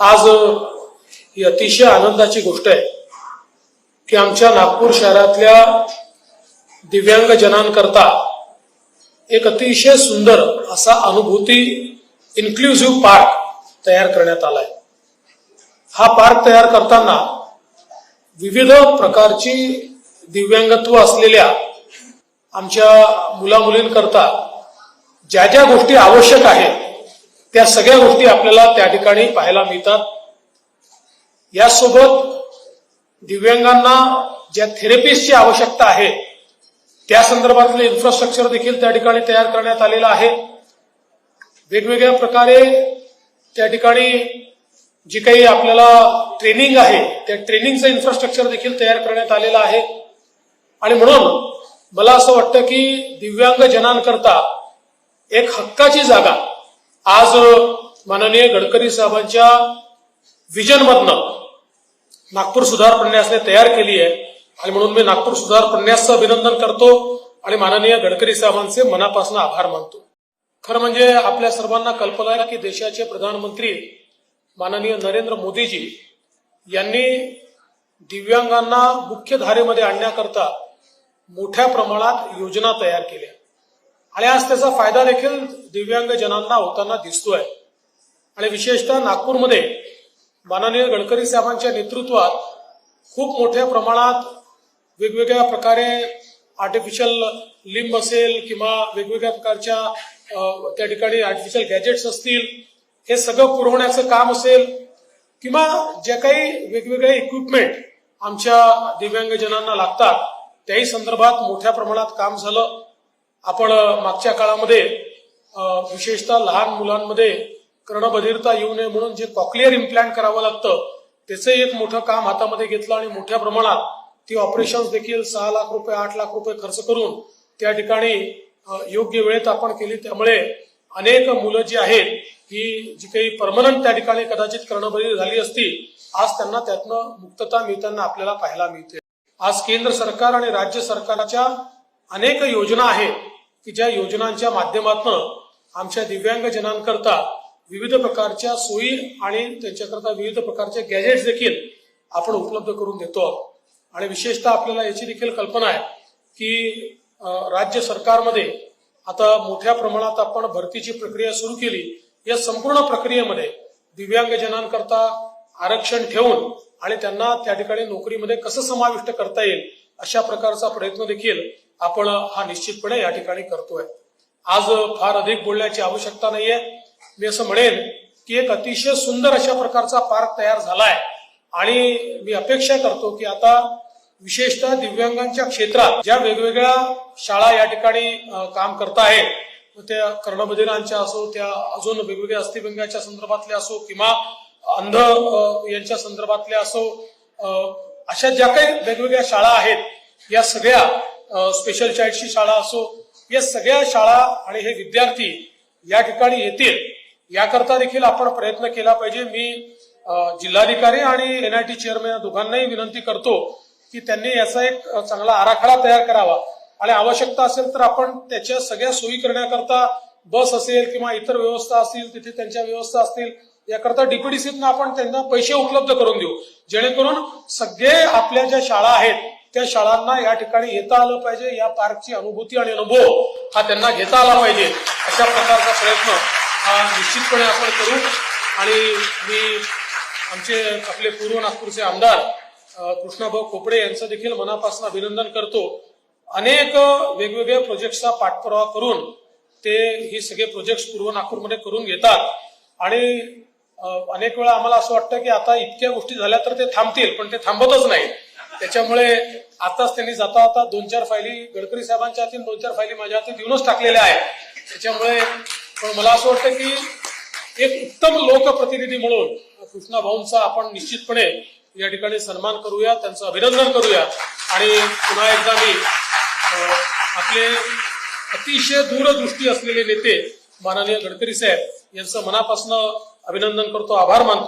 आज ही अतिशय आनंदाची गोष्ट आहे की आमच्या नागपूर शहरातल्या दिव्यांग जनांकरता एक अतिशय सुंदर असा अनुभूती इन्क्लुझिव्ह पार्क तयार करण्यात आलाय. हा पार्क तयार करताना विविध प्रकारची दिव्यांगत्व असलेल्या आमच्या मुलामुलींकरता ज्या ज्या गोष्टी आवश्यक आहेत त्या सगळ्या गोष्टी आपल्याला त्या ठिकाणी पाहायला मिळतात. यासोबत दिव्यांगांना ज्या थेरपिस्टची आवश्यकता आहे त्या संदर्भातलं इन्फ्रास्ट्रक्चर देखील त्या ठिकाणी तयार करण्यात आलेलं आहे. वेगवेगळ्या प्रकारे त्या ठिकाणी जी काही आपल्याला ट्रेनिंग आहे त्या ट्रेनिंगचं इन्फ्रास्ट्रक्चर देखील तयार करण्यात आलेलं आहे. आणि म्हणून मला असं वाटतं की दिव्यांग जनांकरता एक हक्काची जागा आज माननीय गडकरी साहेबांच्या विजनमधनं नागपूर सुधार प्रन्यासने तयार केली आहे. आणि म्हणून मी नागपूर सुधार प्रन्यासचं अभिनंदन करतो आणि माननीय गडकरी साहेबांचे मनापासून आभार मानतो. खरं म्हणजे आपल्या सर्वांना कल्पना आहे की देशाचे प्रधानमंत्री माननीय नरेंद्र मोदीजी यांनी दिव्यांगांना मुख्य धारेमध्ये आणण्याकरता मोठ्या प्रमाणात योजना तयार केल्या. आणि आज त्याचा फायदा देखील दिव्यांग जनांना होताना दिसतोय. आणि विशेषतः नागपूरमध्ये माननीय गडकरी साहेबांच्या नेतृत्वात खूप मोठ्या प्रमाणात वेगवेगळ्या प्रकारे आर्टिफिशियल लिंब असेल किंवा वेगवेगळ्या प्रकारच्या त्या ठिकाणी आर्टिफिशियल गॅजेट्स असतील हे सगळं पुरवण्याचं काम असेल किंवा जे काही वेगवेगळे इक्विपमेंट आमच्या दिव्यांगजनांना लागतात त्याही संदर्भात मोठ्या प्रमाणात काम झालं. आपण मागच्या काळामध्ये विशेषतः लहान मुलांमध्ये कर्णबधिरता येऊ नये म्हणून जे कॉक्लिअर इम्प्लांट करावं लागतं त्याचं एक मोठं काम हातामध्ये घेतलं आणि मोठ्या प्रमाणात ती ऑपरेशन्स देखील सहा लाख रुपये आठ लाख रुपये खर्च करून त्या ठिकाणी योग्य वेळेत आपण केली. त्यामुळे अनेक मुलं जी आहेत ही जी काही परमनंट त्या ठिकाणी कदाचित कर्णबधीर झाली असती आज त्यांना त्यातनं मुक्तता मिळताना आपल्याला पाहायला मिळते. आज केंद्र सरकार आणि राज्य सरकारच्या अनेक योजना आहेत की ज्या योजनांच्या माध्यमातून आमच्या दिव्यांग जनांकरता विविध प्रकारच्या सोयी आणि त्यांच्याकरता विविध प्रकारचे गॅजेट्स देखील आपण उपलब्ध करून देतो आहोत. आणि विशेषतः आपल्याला याची देखील कल्पना आहे की राज्य सरकारमध्ये आता मोठ्या प्रमाणात आपण भरतीची प्रक्रिया सुरू केली या संपूर्ण प्रक्रियेमध्ये दिव्यांग जनांकरता आरक्षण ठेवून आणि त्यांना त्या ठिकाणी नोकरीमध्ये कसं समाविष्ट करता येईल अशा प्रकारचा प्रयत्न देखील आपण हा निश्चितपणे या ठिकाणी करतोय. आज फार अधिक बोलण्याची आवश्यकता नाहीये. मी असं म्हणेन की एक अतिशय सुंदर अशा प्रकारचा पार्क तयार झालाय. आणि मी अपेक्षा करतो की आता विशेषतः दिव्यांगांच्या क्षेत्रात ज्या वेगवेगळ्या शाळा या ठिकाणी काम करत आहेत त्या कर्णबधिरांच्या असो त्या अजून वेगवेगळ्या अस्थिभंगाच्या संदर्भातल्या असो किंवा अंध यांच्या संदर्भातल्या असो अशा ज्या काही वेगवेगळ्या शाळा आहेत या सगळ्या स्पेशल चाईल्डची शाळा असो या सगळ्या शाळा आणि हे विद्यार्थी या ठिकाणी येतील. याकरता देखील आपण प्रयत्न केला पाहिजे. मी जिल्हाधिकारी आणि एनआयटी चेअरमॅन या दोघांनाही विनंती करतो की त्यांनी याचा एक चांगला आराखडा तयार करावा. आणि आवश्यकता असेल तर आपण त्याच्या सगळ्या सोयी करण्याकरता बस असेल किंवा इतर व्यवस्था असतील तिथे त्यांच्या व्यवस्था असतील याकरता डीपीडीसीतनं आपण त्यांना पैसे उपलब्ध करून देऊ. जेणेकरून सगळे आपल्या ज्या शाळा आहेत त्या शाळांना या ठिकाणी येता आलं पाहिजे या पार्कची अनुभूती आणि अनुभव हा त्यांना घेता आला पाहिजे. अशा प्रकारचा प्रयत्न हा निश्चितपणे आपण करू. आणि मी आमचे आपले पूर्व नागपूरचे आमदार कृष्णाभाऊ खोपडे यांचं देखील मनापासून अभिनंदन करतो. अनेक वेगवेगळ्या प्रोजेक्टचा पाठपुरावा करून ते हे सगळे प्रोजेक्ट पूर्व नागपूरमध्ये करून घेतात. आणि अनेक वेळा आम्हाला असं वाटतं की आता इतक्या गोष्टी झाल्या तर ते थांबतील पण ते थांबतच नाही त्याच्यामुळे आताच त्यांनी जाता जाता दोन चार फायली गडकरी साहेबांच्या हाती दोन चार फायली माझ्या हाती देऊनच टाकलेल्या आहेत. त्याच्यामुळे पण मला असं वाटतं की एक उत्तम लोकप्रतिनिधी म्हणून कृष्णा भाऊंचा आपण निश्चितपणे या ठिकाणी सन्मान करूया त्यांचं अभिनंदन करूया. आणि पुन्हा एकदा मी आपले अतिशय दूरदृष्टी असलेले नेते माननीय गडकरी साहेब यांचं मनापासून अभिनंदन करतो आभार मानतो.